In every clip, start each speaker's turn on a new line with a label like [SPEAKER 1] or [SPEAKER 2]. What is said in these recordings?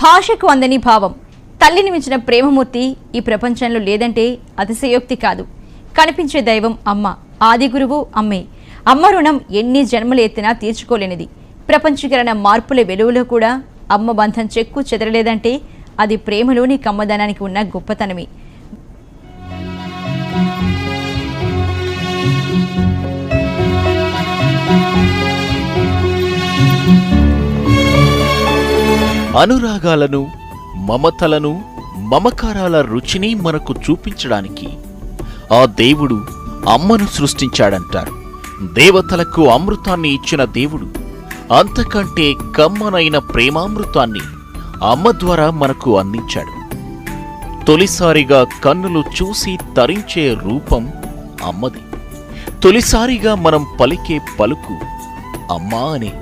[SPEAKER 1] భాషకు అందని భావం. తల్లిని మించిన ప్రేమమూర్తి ఈ ప్రపంచంలో లేదంటే అతిశయోక్తి కాదు. కనిపించే దైవం అమ్మ ఆది గురువు అమ్మే. అమ్మ రుణం ఎన్ని జన్మలు ఎత్తినా తీర్చుకోలేనిది. ప్రపంచీకరణ మార్పుల వెలువలో కూడా అమ్మ బంధం చెక్కు చెదరలేదంటే అది ప్రేమలోని కమ్మదనానికి ఉన్న గొప్పతనమే.
[SPEAKER 2] అనురాగాలను మమతలను మమకారాల రుచిని మనకు చూపించడానికి ఆ దేవుడు అమ్మను సృష్టించాడంటారు. దేవతలకు అమృతాన్ని ఇచ్చిన దేవుడు అంతకంటే కమ్మనైన ప్రేమామృతాన్ని అమ్మ ద్వారా మనకు అందించాడు. తొలిసారిగా కన్నులు చూసి తరించే రూపం అమ్మది. తొలిసారిగా మనం పలికే పలుకు అమ్మా అనే.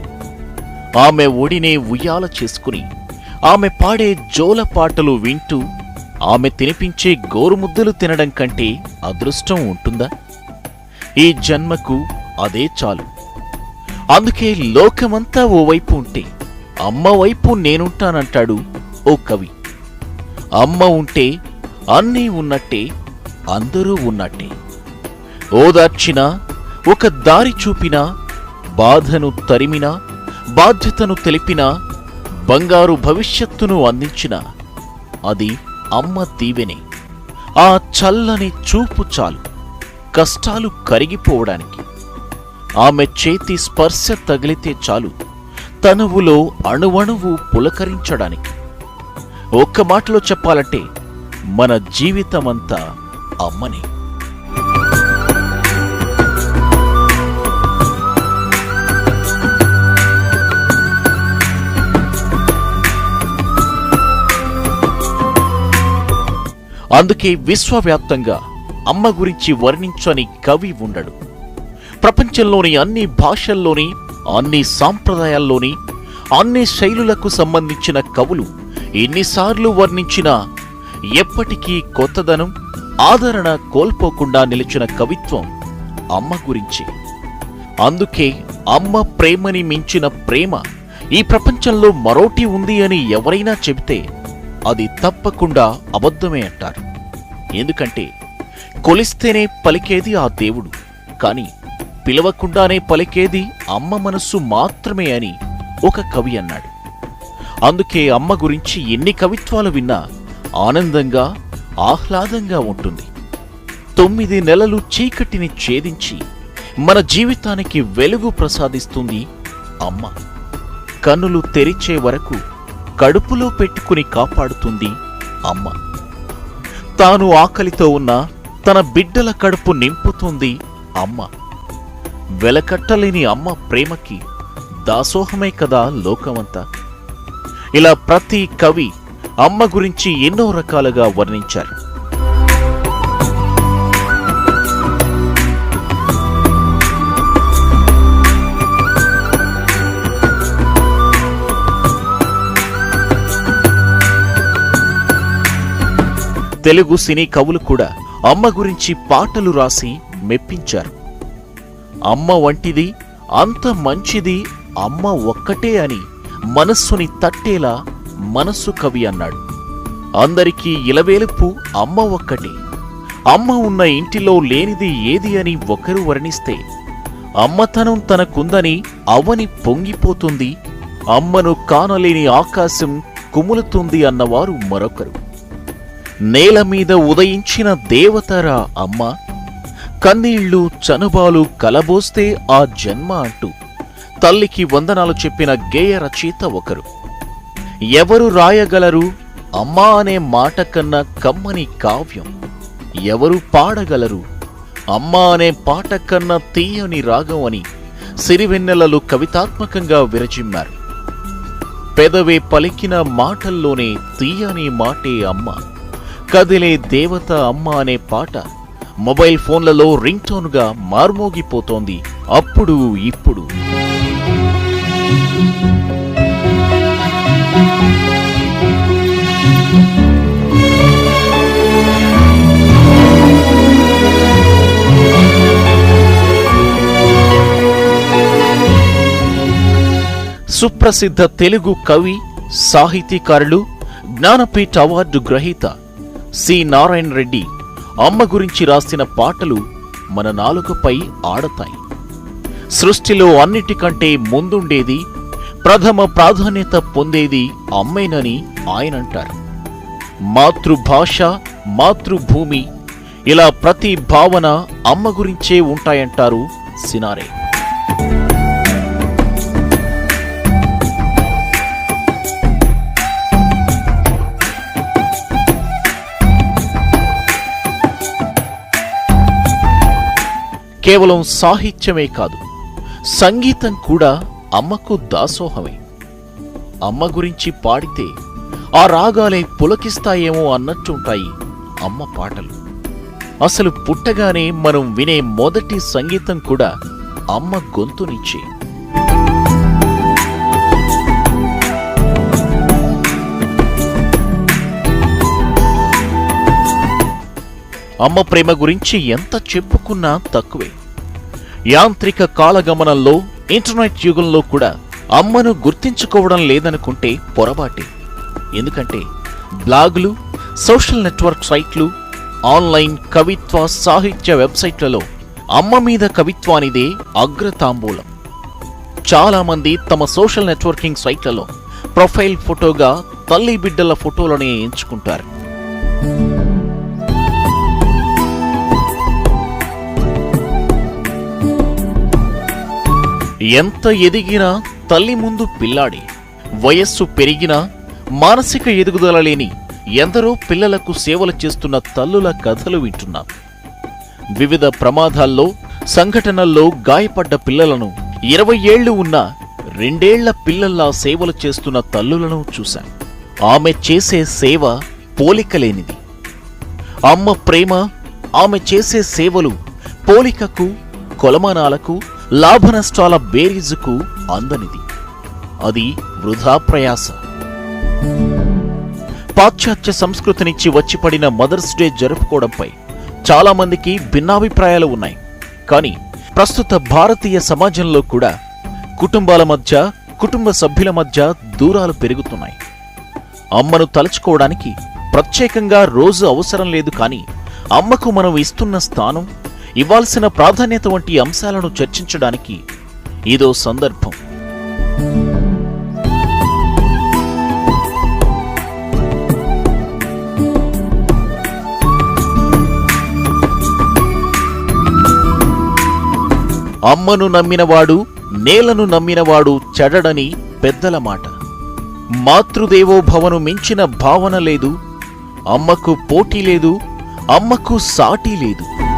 [SPEAKER 2] ఆమె ఒడినే ఉయ్యాల చేసుకుని ఆమె పాడే జోల పాటలు వింటూ ఆమె తినిపించే గోరుముద్దలు తినడం కంటే అదృష్టం ఉంటుందా? ఈ జన్మకు అదే చాలు. అందుకే లోకమంతా ఓవైపు ఉంటే అమ్మ వైపు నేనుంటానంటాడు ఓ కవి. అమ్మ ఉంటే అన్నీ ఉన్నట్టే అందరూ ఉన్నట్టే. ఓదార్చినా ఒక దారి చూపినా బాధను తరిమినా బాధ్యతను తెలిపినా బంగారు భవిష్యత్తును అందించిన అది అమ్మ దీవెనే. ఆ చల్లని చూపు చాలు కష్టాలు కరిగిపోవడానికి. ఆమె చేతి స్పర్శ తగిలితే చాలు తనువులో అణువణువు పులకరించడానికి. ఒక్క మాటలో చెప్పాలంటే మన జీవితమంతా అమ్మనే. అందుకే విశ్వవ్యాప్తంగా అమ్మ గురించి వర్ణించని కవి ఉండడు. ప్రపంచంలోని అన్ని భాషల్లోని అన్ని సాంప్రదాయాల్లోని అన్ని శైలులకు సంబంధించిన కవులు ఎన్నిసార్లు వర్ణించినా ఎప్పటికీ కొత్తదనం ఆదరణ కోల్పోకుండా నిలిచిన కవిత్వం అమ్మ గురించి. అందుకే అమ్మ ప్రేమని మించిన ప్రేమ ఈ ప్రపంచంలో మరోటి ఉంది అని ఎవరైనా చెబితే అది తప్పకుండా అబద్ధమే అంటారు. ఎందుకంటే కొలిస్తేనే పలికేది ఆ దేవుడు కాని పిలవకుండానే పలికేది అమ్మ మనస్సు మాత్రమే అని ఒక కవి అన్నాడు. అందుకే అమ్మ గురించి ఎన్ని కవిత్వాలు విన్నా ఆనందంగా ఆహ్లాదంగా ఉంటుంది. తొమ్మిది నెలలు చీకటిని ఛేదించి మన జీవితానికి వెలుగు ప్రసాదిస్తుంది అమ్మ. కన్నులు తెరిచే వరకు కడుపులో పెట్టుకుని కాపాడుతుంది అమ్మ. తాను ఆకలితో ఉన్న తన బిడ్డల కడుపు నింపుతుంది అమ్మ. వెలకట్టలేని అమ్మ ప్రేమకి దాసోహమే కదా లోకమంతా. ఇలా ప్రతి కవి అమ్మ గురించి ఎన్నో రకాలుగా వర్ణించారు. తెలుగు సినీ కవులు కూడా అమ్మ గురించి పాటలు రాసి మెప్పించారు. అమ్మ వంటిది అంత మంచిది అమ్మ ఒక్కటే అని మనస్సుని తట్టేలా మనస్సు కవి అన్నాడు. అందరికీ ఇలవేలుపు అమ్మ ఒక్కటే. అమ్మ ఉన్న ఇంటిలో లేనిది ఏది అని ఒకరు వర్ణిస్తే అమ్మతనం తనకుందని అవని పొంగిపోతుంది అమ్మను కానలేని ఆకాశం కుములుతుంది అన్నవారు మరొకరు. నేల మీద ఉదయించిన దేవతరా అమ్మ కన్నీళ్ళు చనుబాలు కలబోస్తే ఆ జన్మ అంటూ తల్లికి వందనాలు చెప్పిన గేయ రచయిత ఒకరు. ఎవరు రాయగలరు? అమ్మా అనే మాట కన్నా కమ్మని కావ్యం. ఎవరు పాడగలరు? అమ్మా అనే పాట కన్నా తీయని రాగం అని సిరివెన్నెలలు కవితాత్మకంగా విరచిమ్మారు పెదవే పలికిన మాటల్లోనే తీయని మాటే అమ్మ. కదిలే దేవత అమ్మ అనే పాట మొబైల్ ఫోన్లలో రింగ్ టోన్గా మార్మోగిపోతోంది. అప్పుడు ఇప్పుడు. సుప్రసిద్ధ తెలుగు కవి సాహితీకారులు జ్ఞానపీఠ అవార్డు గ్రహీత సి నారాయణ రెడ్డి అమ్మ గురించి రాసిన పాటలు మన నాలుకపై ఆడతాయి. సృష్టిలో అన్నిటికంటే ముందుండేది ప్రథమ ప్రాధాన్యత పొందేది అమ్మేనని ఆయన అంటారు మాతృభాష మాతృభూమి ఇలా ప్రతి భావన అమ్మ గురించే ఉంటాయంటారు సినారే. కేవలం సాహిత్యమే కాదు సంగీతం కూడా అమ్మకు దాసోహమే. అమ్మ గురించి పాడితే ఆ రాగాలే పులకిస్తాయేమో అన్నట్టుంటాయి అమ్మ పాటలు. అసలు పుట్టగానే మనం వినే మొదటి సంగీతం కూడా అమ్మ గొంతునిచ్చే. అమ్మ ప్రేమ గురించి ఎంత చెప్పుకున్నా తక్కువే. యాంత్రిక కాలగమనంలో ఇంటర్నెట్ యుగంలో కూడా అమ్మను గుర్తించుకోవడం లేదనుకుంటే పొరపాటే. ఎందుకంటే బ్లాగులు సోషల్ నెట్వర్క్ సైట్లు ఆన్లైన్ కవిత్వ సాహిత్య వెబ్సైట్లలో అమ్మ మీద కవిత్వానిదే అగ్రతాంబూలం. చాలా మంది తమ సోషల్ నెట్వర్కింగ్ సైట్లలో ప్రొఫైల్ ఫోటోగా తల్లి బిడ్డల ఫోటోలనే ఎంచుకుంటారు. ఎంత ఎదిగినా తల్లి ముందు పిల్లాడే. వయస్సు పెరిగినా మానసిక ఎదుగుదల లేని ఎందరో పిల్లలకు సేవలు చేస్తున్న తల్లుల కథలు వింటున్నాం. వివిధ ప్రమాదాల్లో సంఘటనల్లో గాయపడ్డ పిల్లలను ఇరవై ఏళ్ళు ఉన్న రెండేళ్ళ పిల్లల్లా సేవలు చేస్తున్న తల్లులను చూశాం. ఆమె చేసే సేవ పోలికలేనిది అమ్మ ప్రేమ ఆమె చేసే సేవలు పోలికకు కొలమానాలకు లాభనష్టాల బేరీజుకు అందనిది. అది వృధా ప్రయాస. పాశ్చాత్య సంస్కృతినిచ్చి వచ్చిపడిన మదర్స్ డే జరుపుకోవడంపై చాలామందికి భిన్నాభిప్రాయాలు ఉన్నాయి. కానీ ప్రస్తుత భారతీయ సమాజంలో కూడా కుటుంబాల మధ్య కుటుంబ సభ్యుల మధ్య దూరాలు పెరుగుతున్నాయి. అమ్మను తలుచుకోవడానికి ప్రత్యేకంగా రోజు అవసరం లేదు కానీ అమ్మకు మనం ఇస్తున్న స్థానం ఇవ్వాల్సిన ప్రాధాన్యత వంటి అంశాలను చర్చించడానికి ఇదో సందర్భం. అమ్మను నమ్మినవాడు నేలను నమ్మినవాడు చెడడని పెద్దల మాట. మాతృదేవోభవను మించిన భావన లేదు అమ్మకు పోటీ లేదు అమ్మకు సాటి లేదు.